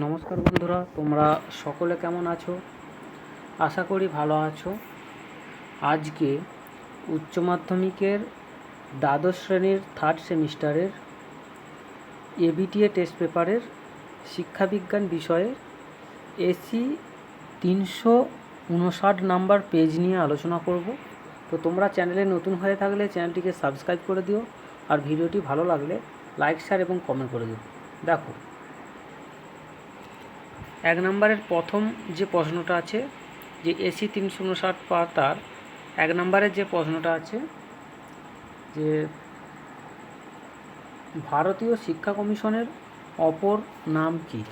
নমস্কার বন্ধুরা, তোমরা সকলে কেমন আছো? আশা করি ভালো আছো। আজকে উচ্চ মাধ্যমিকের দ্বাদশ শ্রেণির থার্ড সেমিস্টারের এবিটিএ টেস্ট পেপারের শিক্ষাবিজ্ঞান বিষয়ে এসি তিনশো উনষাট নাম্বার পেজ নিয়ে আলোচনা করব। তো তোমরা চ্যানেলে নতুন হয়ে থাকলে চ্যানেলটিকে সাবস্ক্রাইব করে দিও, আর ভিডিওটি ভালো লাগলে লাইক শেয়ার এবং কমেন্ট করে দিও। দেখো এক নম্বরের প্রথম যে প্রশ্নটা আছে, যে এসি তিনশো উনষাট পাতার এক নম্বরের যে প্রশ্নটা আছে, যে ভারতীয় শিক্ষা কমিশনের অপর নাম কি?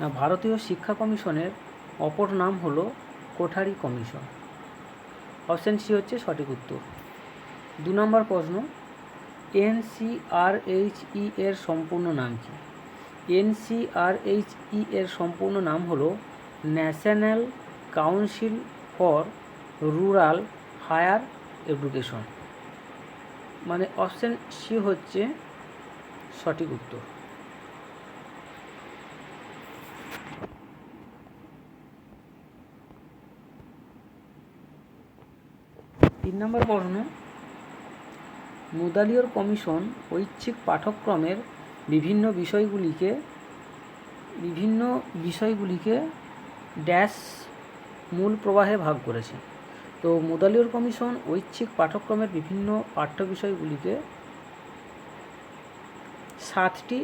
না, ভারতীয় শিক্ষা কমিশনের অপর নাম হলো কোঠারি কমিশন। অপশান সি হচ্ছে সঠিক উত্তর। দু নম্বর প্রশ্ন এনসিআরএইচই এর সম্পূর্ণ নাম কি? এনসিআরএইচই এর সম্পূর্ণ নাম হলো national council for rural higher education. মানে অপশান সি হচ্ছে সঠিক উত্তর। তিন নম্বর প্রশ্ন, মুদালিয়র কমিশন ঐচ্ছিক পাঠ্যক্রমের বিভিন্ন বিষয়গুলিকে বিভিন্ন বিষয়গুলিকে ড্যাশ মূল প্রবাহে ভাগ করেছে। তো মুদালিয়র কমিশন ঐচ্ছিক পাঠ্যক্রমের বিভিন্ন পাঠ্য বিষয়গুলিকে সাতটি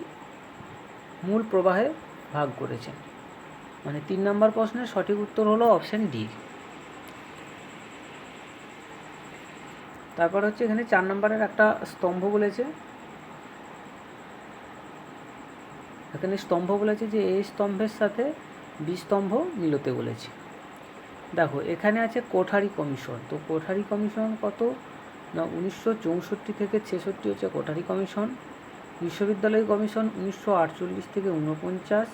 মূল প্রবাহে ভাগ করেছেন মানে তিন নম্বর প্রশ্নের সঠিক উত্তর হলো অপশান ডি। তারপর হচ্ছে এখানে চার নম্বরের একটা স্তম্ভ বলেছে। এখানে স্তম্ভ বলেছে যে এই স্তম্ভের সাথে বিস্তম্ভ মিলতে বলেছে। দেখো, এখানে আছে কোঠারি কমিশন। তো কোঠারি কমিশন কত? না, উনিশশো চৌষট্টি থেকে ছেষট্টি হচ্ছে কোঠারি কমিশন। বিশ্ববিদ্যালয় কমিশন উনিশশো আটচল্লিশ থেকে উনপঞ্চাশ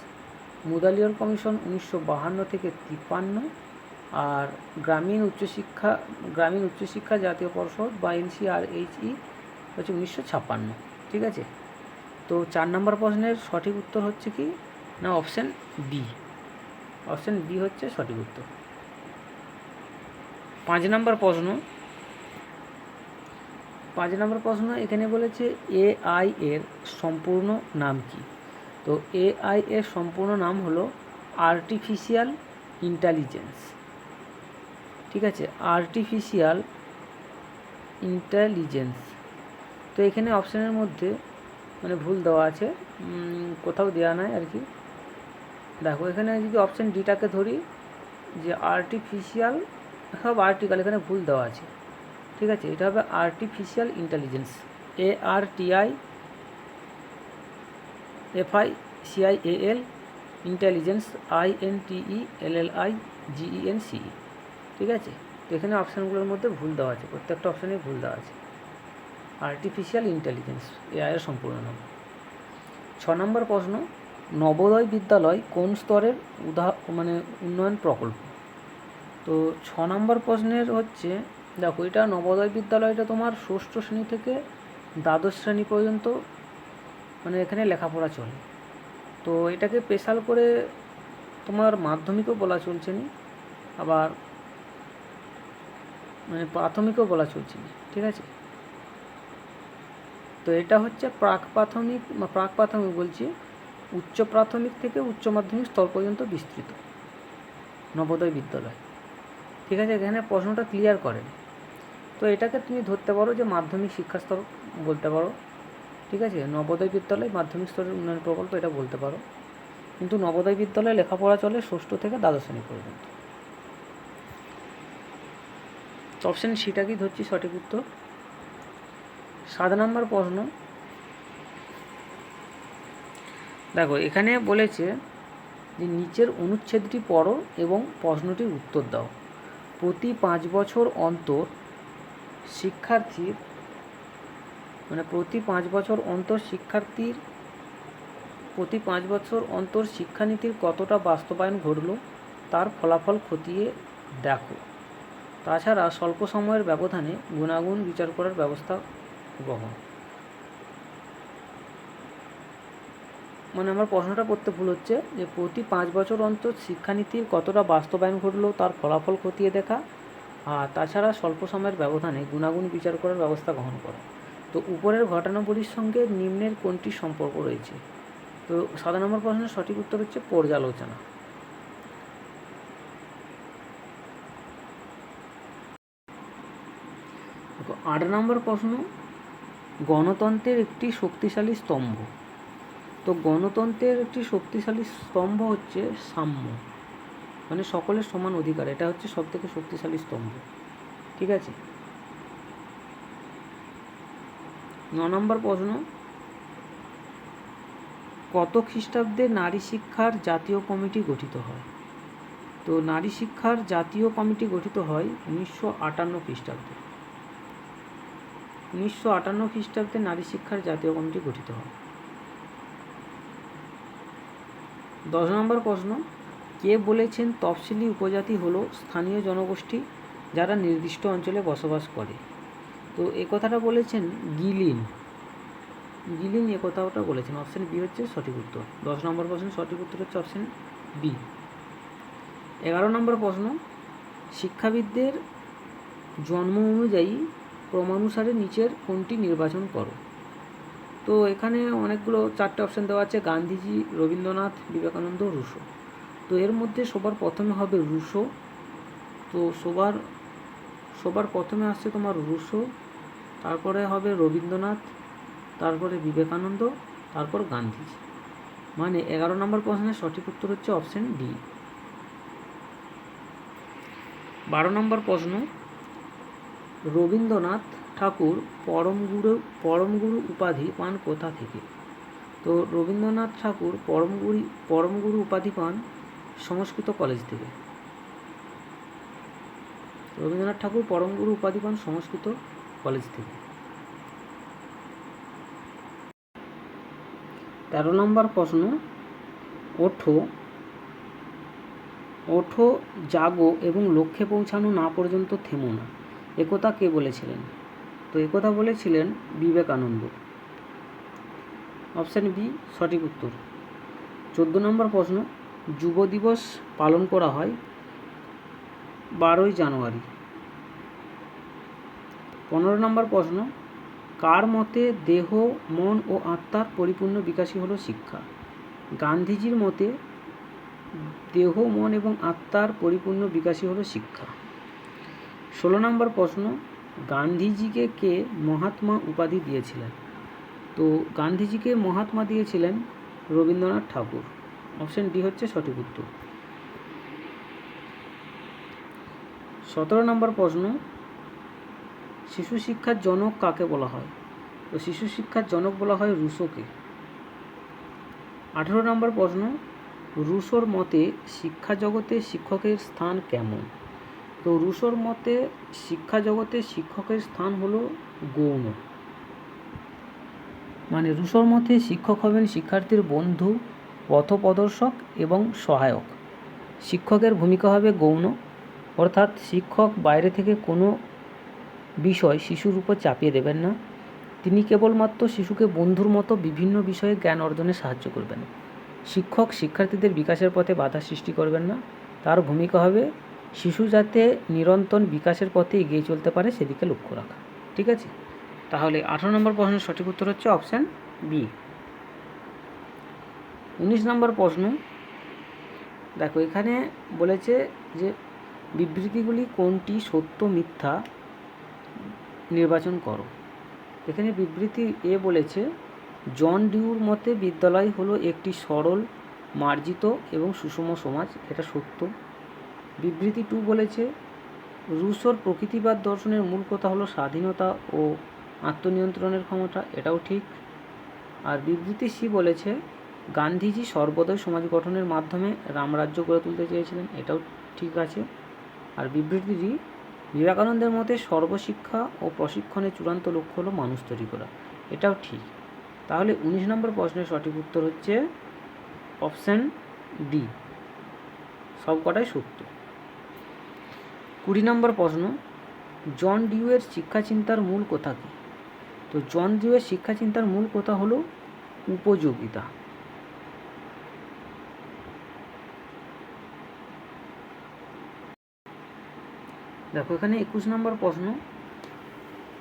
মুদালিয়র কমিশন উনিশশো বাহান্ন থেকে তিপ্পান্ন। আর গ্রামীণ উচ্চশিক্ষা গ্রামীণ উচ্চশিক্ষা জাতীয় পর্ষদ বা এনসিআরএইচই হচ্ছে উনিশশো ছাপ্পান্ন। ঠিক আছে? তো চার নম্বর প্রশ্নের সঠিক উত্তর হচ্ছে কি? না অপশান বি অপশান বি হচ্ছে সঠিক উত্তর। পাঁচ নম্বর প্রশ্ন। পাঁচ নম্বর প্রশ্ন এখানে বলেছে এআই এর সম্পূর্ণ নাম কি? তো এআই এর সম্পূর্ণ নাম হলো আর্টিফিশিয়াল ইন্টেলিজেন্স ঠিক আছে? আর্টিফিশিয়াল ইন্টেলিজেন্স তো এখানে অপশানের মধ্যে মানে ভুল দেওয়া আছে। কোথাও দেওয়া নাই আর কি। দেখো, এখানে যদি অপশান ডিটাকে ধরি, যে আর্টিফিশিয়াল সব আর্টিকাল এখানে ভুল দেওয়া আছে। ঠিক আছে, এটা হবে artificial intelligence A R T I F I C I A L intelligence I N T E L L I G E N C E ঠিক আছে? তো এখানে অপশানগুলোর মধ্যে ভুল দেওয়া আছে, প্রত্যেকটা অপশানেই ভুল দেওয়া আছে। আর্টিফিশিয়াল ইন্টেলিজেন্স এআইয়ের সম্পূর্ণ নাম। ছ নম্বর প্রশ্ন, নবোদয় বিদ্যালয় কোন স্তরের উদাহ মানে উন্নয়ন প্রকল্প? তো ছ নম্বর প্রশ্নের হচ্ছে, দেখো এটা নবোদয় বিদ্যালয়টা তোমার ষষ্ঠ শ্রেণি থেকে দ্বাদশ শ্রেণি পর্যন্ত মানে এখানে লেখাপড়া চলে। তো এটাকে স্পেশাল করে তোমার মাধ্যমিকও বলা চলছে না, আবার মানে প্রাথমিকও বলা চলছে না, ঠিক আছে? তো এটা হচ্ছে প্রাক প্রাথমিক প্রাক প্রাথমিক বলছি, উচ্চ প্রাথমিক থেকে উচ্চ মাধ্যমিক স্তর পর্যন্ত বিস্তৃত, নবোদয় বিদ্যালয়। ঠিক আছে, এখানে প্রশ্নটা ক্লিয়ার করেন তো এটাকে তুমি ধরতে পারো যে মাধ্যমিক শিক্ষা স্তর বলতে পারো। ঠিক আছে, নবোদয় বিদ্যালয় মাধ্যমিক স্তরের উন্নয়ন প্রকল্প এটা বলতে পারো। কিন্তু নবোদয় বিদ্যালয়ে লেখাপড়া চলে ষষ্ঠ থেকে দ্বাদশ শ্রেণি পর্যন্ত। অপশান সিটাকেই ধরছি সঠিক উত্তর? সাত নম্বর প্রশ্ন। দেখো, এখানে বলেছে যে নিচের অনুচ্ছেদটি পড়ো এবং প্রশ্নটির উত্তর দাও। প্রতি পাঁচ বছর অন্তর শিক্ষার্থীর মানে প্রতি পাঁচ বছর অন্তর শিক্ষার্থীর, প্রতি পাঁচ বছর অন্তর শিক্ষানীতির কতটা বাস্তবায়ন ঘটল তার ফলাফল খতিয়ে দেখো। তাছাড়া স্বল্প সময়ের ব্যবধানে গুণাগুণ বিচার করার ব্যবস্থা গ্রহণ। মানে আমার প্রশ্নটা পড়তে ভুল হচ্ছে যে প্রতি পাঁচ বছর অন্তর শিক্ষানীতির কতটা বাস্তবায়ন ঘটলো তার ফলাফল খতিয়ে দেখা? আর তাছাড়া স্বল্প সময়ের ব্যবধানে গুণাগুণ বিচার করার ব্যবস্থা গ্রহণ করা। তো উপরের ঘটনাগুলির সঙ্গে নিম্নের কোনটি সম্পর্ক রয়েছে? তো সাদা নম্বর প্রশ্নের সঠিক উত্তর হচ্ছে পর্যালোচনা। আট নম্বর প্রশ্ন গণতন্ত্রের একটি শক্তিশালী স্তম্ভ। তো গণতন্ত্রের একটি শক্তিশালী স্তম্ভ হচ্ছে সাম্য। মানে সকলের সমান অধিকার। এটা হচ্ছে সব থেকে শক্তিশালী স্তম্ভ। ঠিক আছে? ন নম্বর প্রশ্ন। কত খ্রিস্টাব্দে নারী শিক্ষার জাতীয় কমিটি গঠিত হয়? তো নারী শিক্ষার জাতীয় কমিটি গঠিত হয় উনিশশো আটান্ন খ্রিস্টাব্দে। উনিশশো আটান্ন খ্রিস্টাব্দে নারী শিক্ষার জাতীয় কমিটি গঠিত হয়। দশ নম্বর প্রশ্ন, কে বলেছেন তফসিলি উপজাতি হলো স্থানীয় জনগোষ্ঠী যারা নির্দিষ্ট অঞ্চলে বসবাস করে? তো এ কথাটা বলেছেন গিলিন। গিলিন এ কথাটা বলেছেন। অপশান বি হচ্ছে সঠিক উত্তর। দশ নম্বর প্রশ্ন সঠিক উত্তর হচ্ছে অপশান বি এগারো নম্বর প্রশ্ন, শিক্ষাবিদদের জন্ম অনুযায়ী ক্রমানুসারে নিচের কোনটি নির্বাচন করো। তো এখানে অনেকগুলো চারটে অপশান দেওয়া আছে, গান্ধীজি, রবীন্দ্রনাথ, বিবেকানন্দ, রুশো। তো এর মধ্যে সবার প্রথমে হবে রুশো। তো সবার সবার প্রথমে আসছে তোমার রুশো, তারপরে হবে রবীন্দ্রনাথ, তারপরে বিবেকানন্দ, তারপর গান্ধীজি। মানে এগারো নম্বর প্রশ্নের সঠিক উত্তর হচ্ছে অপশান ডি বারো নম্বর প্রশ্ন রবীন্দ্রনাথ ঠাকুর পরমগুরু পরমগুরু উপাধি পান কোথা থেকে? তো রবীন্দ্রনাথ ঠাকুর পরমগুরি, পরমগুরু উপাধি পান সংস্কৃত কলেজ থেকে। রবীন্দ্রনাথ ঠাকুর পরমগুরু উপাধি পান সংস্কৃত কলেজ থেকে। তেরো নম্বর প্রশ্ন, ওঠো ওঠো, জাগো এবং লক্ষ্যে পৌঁছানো না পর্যন্ত থেমো না। একথা কে বলেছিলেন? তো একথা বলেছিলেন বিবেকানন্দ। অপশান বি, সঠিক উত্তর। চোদ্দ নম্বর প্রশ্ন, যুব দিবস পালন করা হয় বারোই জানুয়ারি। পনেরো নম্বর প্রশ্ন, কার মতে দেহ, মন ও আত্মার পরিপূর্ণ বিকাশই হলো শিক্ষা? গান্ধীজির মতে দেহ, মন এবং আত্মার পরিপূর্ণ বিকাশই হলো শিক্ষা। ষোলো নম্বর প্রশ্ন, গান্ধীজিকে কে মহাত্মা উপাধি দিয়েছিলেন? তো গান্ধীজিকে মহাত্মা দিয়েছিলেন রবীন্দ্রনাথ ঠাকুর। অপশন ডি হচ্ছে সঠিক উত্তর। সতেরো নম্বর প্রশ্ন, শিশু শিক্ষার জনক কাকে বলা হয়? তো শিশু শিক্ষার জনক বলা হয় রুশোকে। আঠেরো নম্বর প্রশ্ন, রুশোর মতে শিক্ষা জগতে শিক্ষকের স্থান কেমন? তো রুশোর মতে শিক্ষা জগতে শিক্ষকের স্থান হলো গৌণ। মানে রুশোর মতে শিক্ষক হবেন শিক্ষার্থীর বন্ধু, পথপ্রদর্শক এবং সহায়ক। শিক্ষকের ভূমিকা হবে গৌণ। অর্থাৎ শিক্ষক বাইরে থেকে কোনো বিষয় শিশুর উপর চাপিয়ে দেবেন না। তিনি কেবলমাত্র শিশুকে বন্ধুর মতো বিভিন্ন বিষয়ে জ্ঞান অর্জনে সাহায্য করবেন। শিক্ষক শিক্ষার্থীদের বিকাশের পথে বাধা সৃষ্টি করবেন না। তার ভূমিকা হবে শিশু যাতে নিরন্তর বিকাশের পথে এগিয়ে চলতে পারে, সেদিকে লক্ষ্য রাখা। ঠিক আছে? তাহলে আঠারো নম্বর প্রশ্নের সঠিক উত্তর হচ্ছে অপশান বি। উনিশ নম্বর প্রশ্ন, দেখো এখানে বলেছে যে বিবৃতিগুলি কোনটি সত্য মিথ্যা নির্বাচন করো। এখানে বিবৃতি এ বলেছে, জন ডিউর মতে বিদ্যালয় হলো একটি সরল, মার্জিত এবং সুষম সমাজ। এটা সত্য। বিবৃতি টু বলেছে, রুশোর প্রকৃতিবাদ দর্শনের মূল কথা হলো স্বাধীনতা ও আত্মনিয়ন্ত্রণের ক্ষমতা, এটাও ঠিক। আর বিবৃতি সি বলেছে, গান্ধীজি সর্বোদয় সমাজ গঠনের মাধ্যমে রামরাজ্য গড়ে তুলতে চেয়েছিলেন, এটাও ঠিক আছে। আর বিবৃতি ডি বিবেকানন্দের মতে সর্বশিক্ষা ও প্রশিক্ষণের চূড়ান্ত লক্ষ্য হলো মানুষ তৈরি করা, এটাও ঠিক। তাহলে উনিশ নম্বর প্রশ্নের সঠিক উত্তর হচ্ছে অপশান ডি সব কটাই সত্য। কুড়ি নম্বর প্রশ্ন, জন ডিউয়ের শিক্ষাচিন্তার মূল কথা কী? তো জন ডিউয়ের শিক্ষাচিন্তার মূল কথা হলো উপযোগিতা। দেখো এখানে একুশ নম্বর প্রশ্ন,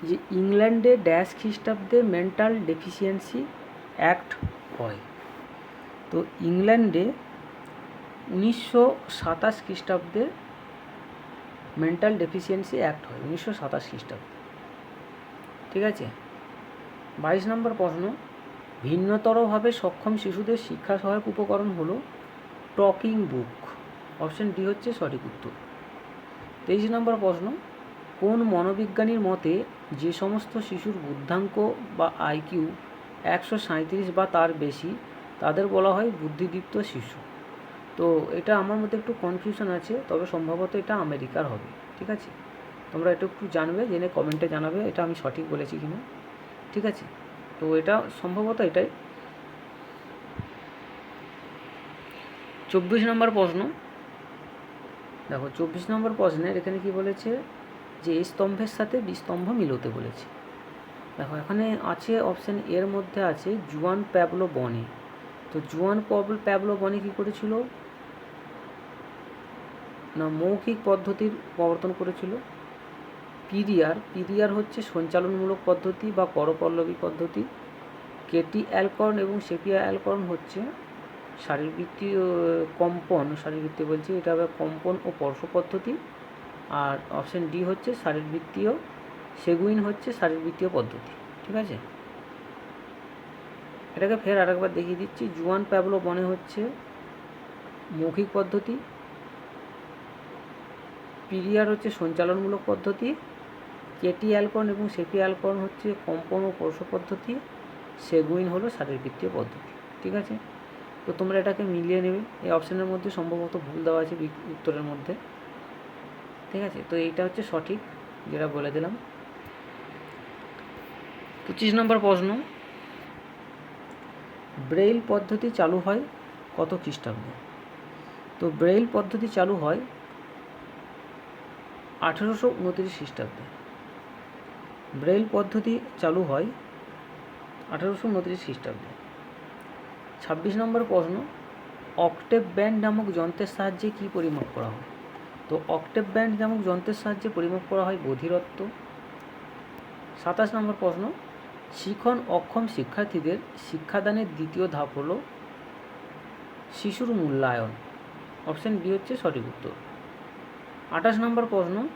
যে ইংল্যান্ডে ড্যাশ খ্রিস্টাব্দে মেন্টাল ডেফিসিয়েন্সি অ্যাক্ট হয়। তো ইংল্যান্ডে উনিশশো সাতাশ খ্রিস্টাব্দে মেন্টাল ডেফিসিয়েন্সি অ্যাক্ট হয়, উনিশশো সাতাশ খ্রিস্টাব্দে। ঠিক আছে? বাইশ নম্বর প্রশ্ন, ভিন্নতরভাবে সক্ষম শিশুদের শিক্ষা সহায়ক উপকরণ হলো টকিং বুক। অপশন ডি হচ্ছে সঠিক উত্তর। তেইশ নম্বর প্রশ্ন, কোন মনোবিজ্ঞানীর মতে যে সমস্ত শিশুর বুদ্ধাঙ্ক বা আইকিউ একশো সাঁইত্রিশ বা তার বেশি, তাদের বলা হয় বুদ্ধিদীপ্ত শিশু? তো এটা আমার মধ্যে একটু কনফিউশন আছে, তবে সম্ভবত এটা আমেরিকার হবে, ঠিক আছে? তোমরা এটা একটু জানবে, জেনে কমেন্টে জানাবে, এটা আমি সঠিক বলেছি কিনা, ঠিক আছে? তো এটা সম্ভবত এটাই। চব্বিশ নম্বর প্রশ্ন। দেখো, চব্বিশ নম্বর প্রশ্নের এখানে কি বলেছে? যে এই স্তম্ভের সাথে বিস্তম্ভ মিলতে বলেছে। দেখো, এখানে আছে অপশান এর মধ্যে আছে জুয়ান প্যাবলো বনে। তো জুয়ান প্যাবলো বনে কী করেছিল? না, মৌখিক পদ্ধতির প্রবর্তন করেছিল। পিরিয়ার পিরিয়ার হচ্ছে সঞ্চালনমূলক পদ্ধতি বা করপল্লবী পদ্ধতি। কেটি অ্যালকর্ন এবং সেপিয়া অ্যালকর্ন হচ্ছে শারীরবৃত্তীয় কম্পন, শারীরবৃত্তীয় বলছি, এটা হবে কম্পন ও স্পর্শ পদ্ধতি। আর অপশান ডি হচ্ছে শারীরবৃত্তীয়, সেগুইন হচ্ছে শারীরবৃত্তীয় পদ্ধতি, ঠিক আছে? এটাকে ফের আরেকবার দেখিয়ে দিচ্ছি। জুয়ান প্যাবলো বনে হচ্ছে মৌখিক পদ্ধতি পিরিয়ার হচ্ছে সঞ্চালনমূলক পদ্ধতি, কেটি অ্যালকর্ন এবং সেপি অ্যালকর্ন হচ্ছে কম্পন ও স্পর্শ পদ্ধতি, সেগুইন হলো শারীরবৃত্তীয় পদ্ধতি, ঠিক আছে? তো তোমরা এটাকে মিলিয়ে নেবে। এই অপশানের মধ্যে সম্ভবত ভুল দেওয়া আছে উত্তরের মধ্যে, ঠিক আছে? তো এইটা হচ্ছে সঠিক, যেটা বলে দিলাম। পঁচিশ নম্বর প্রশ্ন। ব্রেইল পদ্ধতি চালু হয় কত খ্রিস্টাব্দে? তো ব্রেইল পদ্ধতি চালু হয় আঠেরোশো উনত্রিশ খ্রিস্টাব্দে। ব্রেইল পদ্ধতি চালু হয় আঠেরোশো উনত্রিশ খ্রিস্টাব্দে। ছাব্বিশ নম্বর প্রশ্ন, অক্টেভ ব্যান্ড নামক যন্ত্রের সাহায্যে কী পরিমাপ করা হয়? তো অক্টেভ ব্যান্ড নামক যন্ত্রের সাহায্যে পরিমাপ করা হয় বধিরত্ব। সাতাশ নম্বর প্রশ্ন, শিখন অক্ষম শিক্ষার্থীদের শিক্ষাদানের দ্বিতীয় ধাপ হলো শিশুর মূল্যায়ন। অপশন বি হচ্ছে সঠিক উত্তর। আঠাশ নম্বর প্রশ্ন।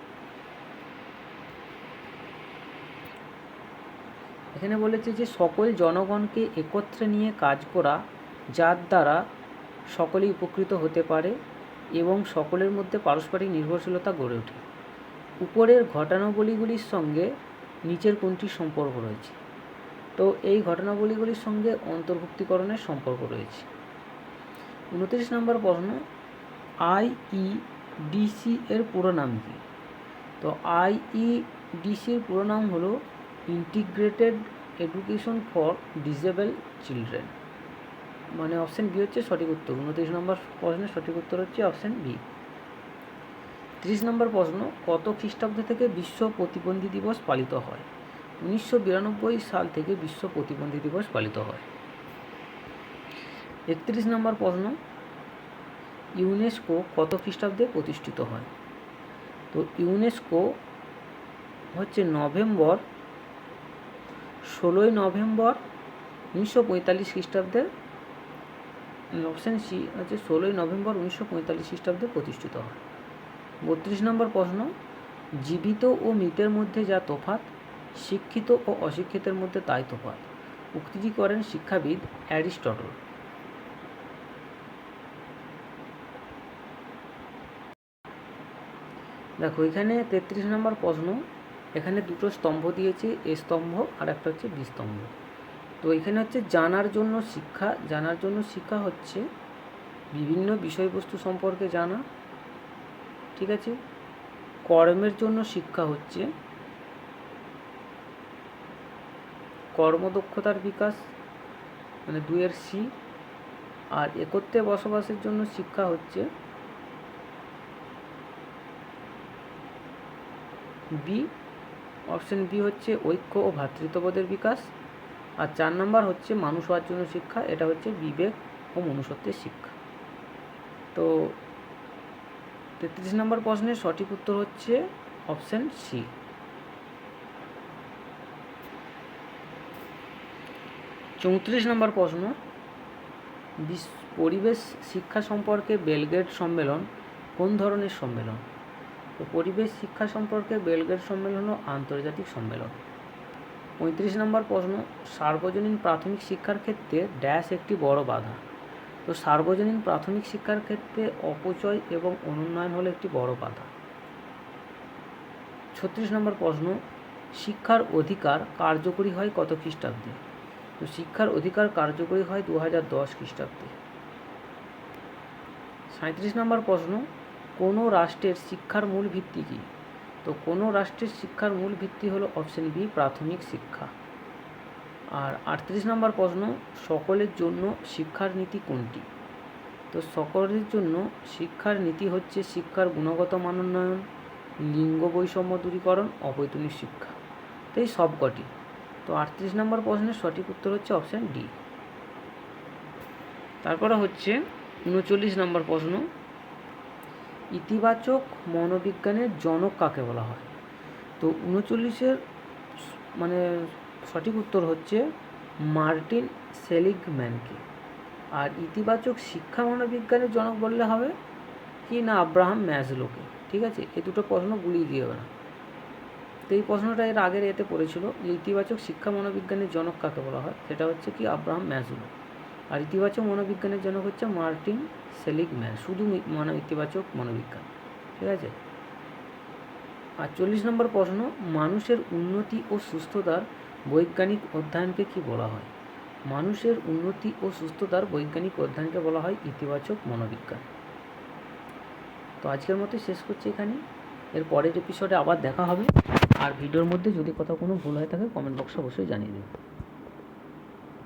এখানে বলেছে যে, সকল জনগণকে একত্রে নিয়ে কাজ করা যার দ্বারা সকলেই উপকৃত হতে পারে এবং সকলের মধ্যে পারস্পরিক নির্ভরশীলতা গড়ে ওঠে। উপরের ঘটনাবলীগুলির সঙ্গে নিচের কোনটির সম্পর্ক রয়েছে? তো এই ঘটনাবলীগুলির সঙ্গে অন্তর্ভুক্তিকরণের সম্পর্ক রয়েছে। উনত্রিশ নম্বর প্রশ্ন আইইডিসি এর পুরো নাম কী? তো আইইডিসির পুরো নাম হলো integrated education for disable children মানে অপশান বি হচ্ছে সঠিক উত্তর। উনত্রিশ নম্বর প্রশ্নের সঠিক উত্তর হচ্ছে অপশান বি ত্রিশ নম্বর প্রশ্ন, কত খ্রিস্টাব্দ থেকে বিশ্ব প্রতিবন্ধী দিবস পালিত হয়? উনিশশো বিরানব্বই সাল থেকে বিশ্ব প্রতিবন্ধী দিবস পালিত হয়। একত্রিশ নম্বর প্রশ্ন ইউনেস্কো কত খ্রিস্টাব্দে প্রতিষ্ঠিত হয়? তো ইউনেস্কো হচ্ছে নভেম্বর, ষোলোই নভেম্বর উনিশশো পঁয়তাল্লিশ খ্রিস্টাব্দে অপশান সি হচ্ছে ষোলোই নভেম্বর উনিশশো পঁয়তাল্লিশ খ্রিস্টাব্দে প্রতিষ্ঠিত হয়। বত্রিশ নম্বর প্রশ্ন, জীবিত ও মৃতের মধ্যে যা তফাৎ, শিক্ষিত ও অশিক্ষিতের মধ্যে তাই তফাৎ। উক্তিটি করেন শিক্ষাবিদ অ্যারিস্টটল। দেখো, এখানে তেত্রিশ নম্বর প্রশ্ন, এখানে দুটো স্তম্ভ দিয়েছে, এ স্তম্ভ আর একটা হচ্ছে বি স্তম্ভ। তো এখানে হচ্ছে জানার জন্য শিক্ষা, জানার জন্য শিক্ষা হচ্ছে বিভিন্ন বিষয়বস্তু সম্পর্কে জানা, ঠিক আছে? কর্মের জন্য শিক্ষা হচ্ছে কর্মদক্ষতার বিকাশ মানে দুয়ের সি, আর একত্রে বসবাসের জন্য শিক্ষা হচ্ছে বি অপশন বি হচ্ছে ঐক্য ও ভ্রাতৃত্ববোধের বিকাশ। আর চার নম্বর হচ্ছে মানুষ হওয়ার জন্য শিক্ষা, এটা হচ্ছে বিবেক ও মনুষ্যত্বের শিক্ষা। তো তেত্রিশ নম্বর প্রশ্নের সঠিক উত্তর হচ্ছে অপশান সি চৌত্রিশ নম্বর প্রশ্ন বিশ- পরিবেশ শিক্ষা সম্পর্কে বেলগ্রেড সম্মেলন কোন ধরনের সম্মেলন? তো পরিবেশ শিক্ষা সম্পর্কে বেলগ্রেড সম্মেলন ও আন্তর্জাতিক সম্মেলন। পঁয়ত্রিশ নম্বর প্রশ্ন, সার্বজনীন প্রাথমিক শিক্ষার ক্ষেত্রে ড্যাশ একটি বড় বাধা। তো সার্বজনীন প্রাথমিক শিক্ষার ক্ষেত্রে অপচয় এবং অনুন্নয়ন হলো একটি বড় বাধা। ছত্রিশ নম্বর প্রশ্ন, শিক্ষার অধিকার কার্যকরী হয় কত খ্রিস্টাব্দে? তো শিক্ষার অধিকার কার্যকরী হয় দু হাজার দশ খ্রিস্টাব্দে। সাঁত্রিশ নম্বর প্রশ্ন কোনো রাষ্ট্রের শিক্ষার মূল ভিত্তি কী? তো কোনো রাষ্ট্রের শিক্ষার মূল ভিত্তি হলো অপশন বি, প্রাথমিক শিক্ষা। আর আটত্রিশ নম্বর প্রশ্ন, সকলের জন্য শিক্ষার নীতি কোনটি? তো সকলের জন্য শিক্ষার নীতি হচ্ছে শিক্ষার গুণগত মানোন্নয়ন লিঙ্গ বৈষম্য দূরীকরণ, অবৈতনিক শিক্ষা। তো এই সবকটি তো আটত্রিশ নম্বর প্রশ্নের সঠিক উত্তর হচ্ছে অপশান ডি। তারপরে হচ্ছে উনচল্লিশ নম্বর প্রশ্ন ইতিবাচক মনোবিজ্ঞানের জনক কাকে বলা হয়? তো উনচল্লিশের মানে সঠিক উত্তর হচ্ছে মার্টিন সেলিগম্যানকে। আর ইতিবাচক শিক্ষা মনোবিজ্ঞানের জনক বললে হবে কি না আব্রাহাম ম্যাজলোকে ঠিক আছে? এ দুটো প্রশ্ন গুলিয়ে দিয়ে না। তো এই প্রশ্নটা এর আগের এতে পড়েছিল যে ইতিবাচক শিক্ষা মনোবিজ্ঞানের জনক কাকে বলা হয়? সেটা হচ্ছে কি আব্রাহাম ম্যাজলো আর ইতিবাচক মনোবিজ্ঞানের জনক হচ্ছে মার্টিন সেলিগম্যান, শুধু মি- মানে ইতিবাচক মনোবিজ্ঞান, ঠিক আছে? আর চল্লিশ নম্বর প্রশ্ন, মানুষের উন্নতি ও সুস্থতার বৈজ্ঞানিক অধ্যয়নকে কি বলা হয়? মানুষের উন্নতি ও সুস্থতার বৈজ্ঞানিক অধ্যয়নকে বলা হয় ইতিবাচক মনোবিজ্ঞান। তো আজকের মতো শেষ করছি এখানে এর পরের এপিসোডে আবার দেখা হবে। আর ভিডিওর মধ্যে যদি কোথাও কোনো ভুল হয়ে থাকে কমেন্ট বক্সে অবশ্যই জানিয়ে দেবেন